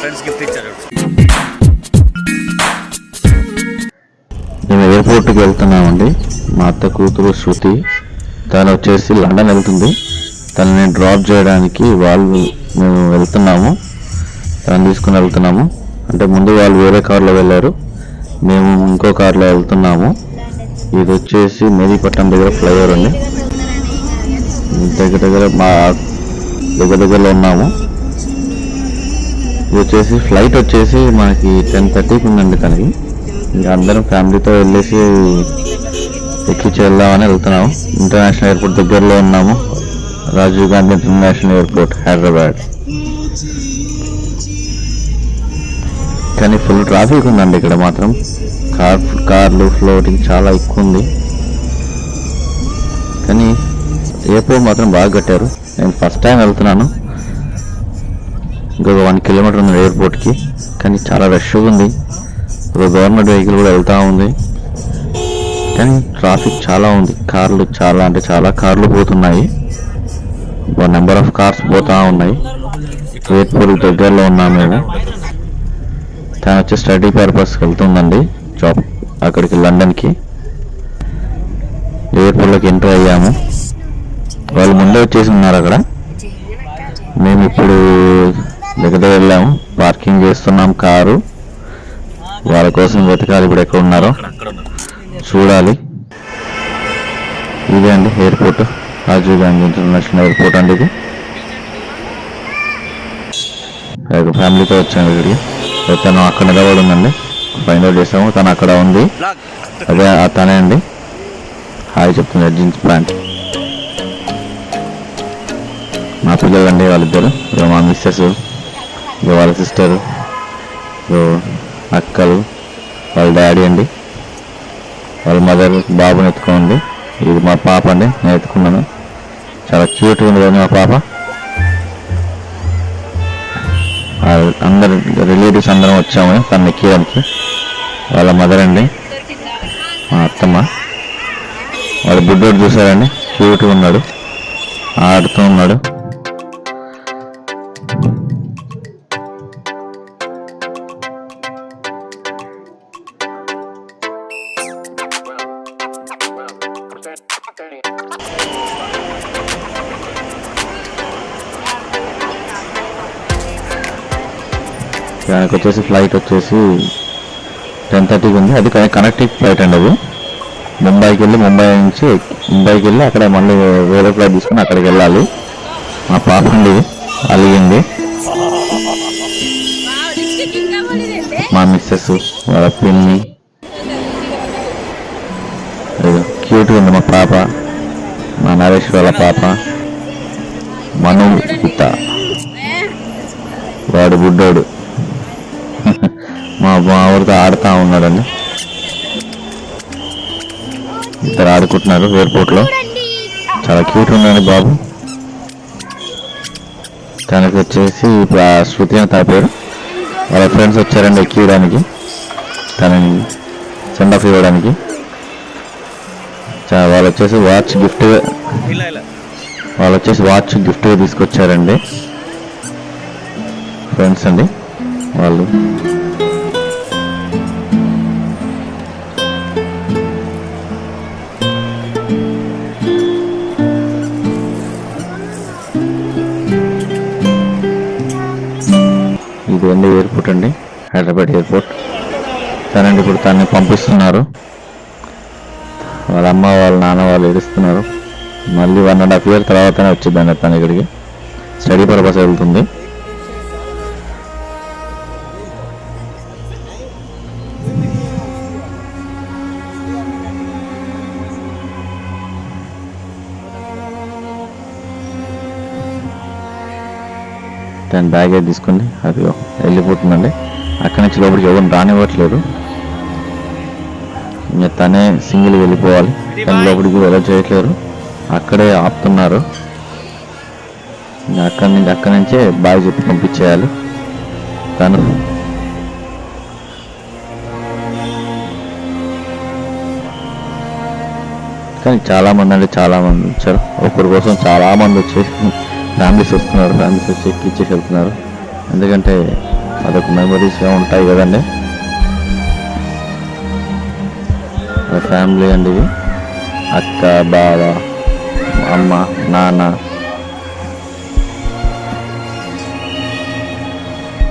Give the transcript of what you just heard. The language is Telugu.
ఫ్రెండ్స్ గిఫ్ట్ ఇచ్చారు. మేము ఎయిర్పోర్ట్కి వెళ్తున్నామండి. మా అత్త కూతురు శృతి తను వచ్చేసి లండన్ వెళ్తుంది. తనని డ్రాప్ చేయడానికి వాళ్ళు మేము వెళ్తున్నాము. తను తీసుకుని వెళ్తున్నాము. అంటే ముందు వాళ్ళు వేరే కార్లో వెళ్ళారు. మేము ఇంకో కార్లో వెళ్తున్నాము. ఇది వచ్చేసి మేదీపట్నం దగ్గర ఫ్లైఓవర్ అండి. దగ్గర దగ్గర మా దగ్గర దగ్గరలో ఉన్నాము. ఇది వచ్చేసి ఫ్లైట్ వచ్చేసి మనకి టెన్ థర్టీకి ఉందండి తనకి. ఇంకా అందరం ఫ్యామిలీతో వెళ్ళేసి ఎక్కించి వెళ్దామని వెళ్తున్నాము. ఇంటర్నేషనల్ ఎయిర్పోర్ట్ దగ్గరలో ఉన్నాము. రాజీవ్ గాంధీ ఇంటర్నేషనల్ ఎయిర్పోర్ట్ హైదరాబాద్ కానీ ఫుల్ ట్రాఫిక్ ఉందండి ఇక్కడ మాత్రం. కార్ కార్లు ఫ్లోటింగ్ చాలా ఎక్కువ ఉంది. కానీ ఎయిర్పోర్ట్ మాత్రం బాగా కట్టారు. నేను ఫస్ట్ టైం వెళ్తున్నాను. ఇంకొక వన్ కిలోమీటర్ ఉంది ఎయిర్పోర్ట్కి కానీ చాలా రష్గా ఉంది. ఒక గవర్నమెంట్ వెహికల్ కూడా వెళ్తూ ఉంది. కానీ ట్రాఫిక్ చాలా ఉంది. కార్లు చాలా అంటే చాలా కార్లు పోతున్నాయి. నెంబర్ ఆఫ్ కార్స్ పోతూ ఉన్నాయి. ఎయిర్పోర్ట్ దగ్గరలో ఉన్నాం మేము తను వచ్చి స్టడీ పర్పస్కి వెళ్తుందండి. జాబ్ అక్కడికి లండన్కి ఎయిర్పోర్ట్లోకి ఎంటర్ అయ్యాము. వాళ్ళు ముందే వచ్చేసి ఉన్నారు అక్కడ. మేము ఇప్పుడు దగ్గర వెళ్ళాము పార్కింగ్ చేస్తున్నాం కారు. వాళ్ళ కోసం వెతకాలి ఇప్పుడు ఎక్కడ ఉన్నారో. చూడాలి. ఇదే అండి airport. Rajiv Gandhi international airport అండి ఇది. ఫ్యామిలీతో వచ్చాను ఇక్కడికి. తను అక్కడ నిలబడి ఉందండి. ఫైండ్ అవుట్ చేసాము. తను అక్కడ ఉంది. అదే తనే అండి. హాయ్ చెప్తుంది జీన్స్ ప్యాంట్ మా పిల్లలండి వాళ్ళిద్దరు. ఇక మా మిస్సెస్ ఇక వాళ్ళ సిస్టర్ అక్కలు వాళ్ళ డాడీ అండి. వాళ్ళ మదర్ బాబుని ఎత్తుకోండి. ఇది మా పాప అండి నేను ఎత్తుకున్నాను. చాలా క్యూట్గా ఉంది కదా మా పాప. అందరు రిలేటివ్స్ అందరం వచ్చాము తను ఎక్కియడానికి. వాళ్ళ మదర్ అండి మా అత్తమ్మ. వాడు బుడ్డోడు చూసారండి క్యూట్గా ఉన్నాడు ఆడుతూ ఉన్నాడు. దానికి వచ్చేసి ఫ్లైట్ వచ్చేసి టెన్ థర్టీకి ఉంది. అది కనెక్టింగ్ ఫ్లైట్ అండి అది. ముంబైకి వెళ్ళి ముంబై నుంచి ముంబైకి వెళ్ళి అక్కడ మళ్ళీ వేరే ఫ్లైట్ తీసుకుని అక్కడికి వెళ్ళాలి. మా పాప అండి అలిగింది మా మిస్సెస్ వాళ్ళ పిన్ని. క్యూట్గా ఉంది మా పాప. మా నరేష్ వాళ్ళ పాప. మను పిత వాడు బుడ్డోడు మా మా ఊరితో ఆడుతూ ఉన్నాడండి. ఇద్దరు ఆడుకుంటున్నారు ఎయిర్పోర్ట్లో. చాలా క్యూట్ ఉన్నాడు బాబు. తనకి వచ్చేసి ఇప్పుడు ఆ శృతి అని తన పేరు. వాళ్ళ ఫ్రెండ్స్ వచ్చారండి ఎక్కియడానికి. తనని సెండ్ ఆఫ్ ఇవ్వడానికి. వాళ్ళు వచ్చేసి వాచ్ గిఫ్ట్ వాళ్ళు వచ్చేసి వాచ్ గిఫ్ట్గా తీసుకొచ్చారండి. ఫ్రెండ్స్ అండి వాళ్ళు ఇది అండి ఎయిర్పోర్ట్ అండి. హైదరాబాద్ ఎయిర్పోర్ట్. తనండి ఇప్పుడు తనని పంపిస్తున్నారు. వాళ్ళ అమ్మ వాళ్ళ నాన్న వాళ్ళు ఏడుస్తున్నారు. మళ్ళీ వన్ అండ్ హాఫ్ ఇయర్ తర్వాతనే వచ్చిందండి తను ఇక్కడికి. స్టడీ పర్పస్ వెళ్తుంది. తన బ్యాగేజ్ తీసుకుని అది వెళ్ళిపోతుందండి. అక్కడి నుంచి లోపలికి ఎవరు రానివ్వట్లేదు. ఇంకా తనే సింగిల్ వెళ్ళిపోవాలి. తన లోపలికి వెళ్ళ చేయట్లేరు అక్కడే ఆపుతున్నారు. అక్కడి నుంచి అక్కడి నుంచే బాయ్ చెప్పి పంపించేయాలి. తను. కానీ చాలా మంది అంటే చాలా మంది వచ్చారు. ఒకరి కోసం చాలా మంది వచ్చి ఫ్యామిలీస్ వస్తున్నారు ఫ్యామిలీస్ వచ్చి ఎక్కిచ్చేసి వెళ్తున్నారు. ఎందుకంటే అదొక మెమరీస్గా ఉంటాయి కదండి. ఫ్యామిలీ అండి అక్క బావ అమ్మ నాన్న